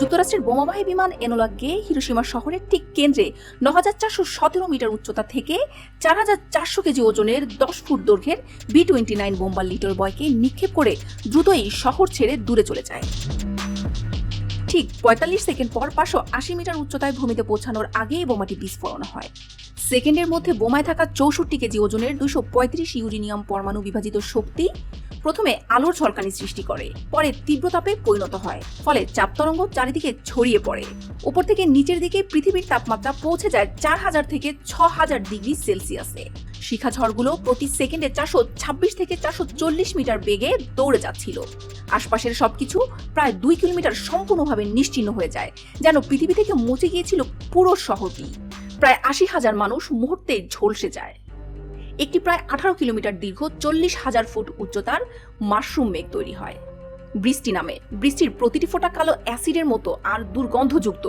যুক্তরাষ্ট্রের বোমাবাহী বিমান এনোলা গে হিরোসীমা শহরের ঠিক কেন্দ্রে ন হাজার চারশো সতেরো মিটার উচ্চতা থেকে চার হাজার চারশো কেজি ওজনের দশ ফুট দৈর্ঘ্যের B twenty nine bomber little বয়কে নিক্ষেপ করে দ্রুতই শহর ছেড়ে দূরে চলে যায়। ঠিক পঁয়তাল্লিশ সেকেন্ড পর পাঁচশো আশি মিটার উচ্চতায় ভূমিতে পৌঁছানোর আগেই বোমাটি বিস্ফোরণ হয়। সেকেন্ডের মধ্যে বোমায় থাকা চৌষট্টি কেজি ওজনের দুশো পঁয়ত্রিশ ইউরেনিয়াম পরমাণু বিভাজিত শক্তি প্রথমে আলোর ঝলকানি সৃষ্টি করে, পরে তীব্রতাপে পরিণত হয়, ফলে চাপ তরঙ্গ চারিদিকে ছড়িয়ে পড়ে। উপর থেকে নিচের দিকে পৃথিবীর তাপমাত্রা পৌঁছে যায় চার হাজার থেকে ছ হাজার ডিগ্রি সেলসিয়াসে। শিখা ঝড়গুলো প্রতি সেকেন্ডে চারশো ছাব্বিশ থেকে চারশো চল্লিশ মিটার বেগে দৌড়ে যাচ্ছিল। আশপাশের সবকিছু প্রায় দুই কিলোমিটার সম্পূর্ণভাবে নিশ্চিন্ন হয়ে যায়, যেন পৃথিবী থেকে মুছে গিয়েছিল পুরো শহরটি। প্রায় আশি হাজার মানুষ মুহূর্তে ঝলসে যায়। একটি প্রায় আঠারো কিলোমিটার দীর্ঘ চল্লিশ হাজার ফুট উচ্চতার মাশরুম মেঘ তৈরি হয়। বৃষ্টি নামে বৃষ্টির প্রতিটি ফোঁটা কালো অ্যাসিডের মতো আর দুর্গন্ধযুক্ত।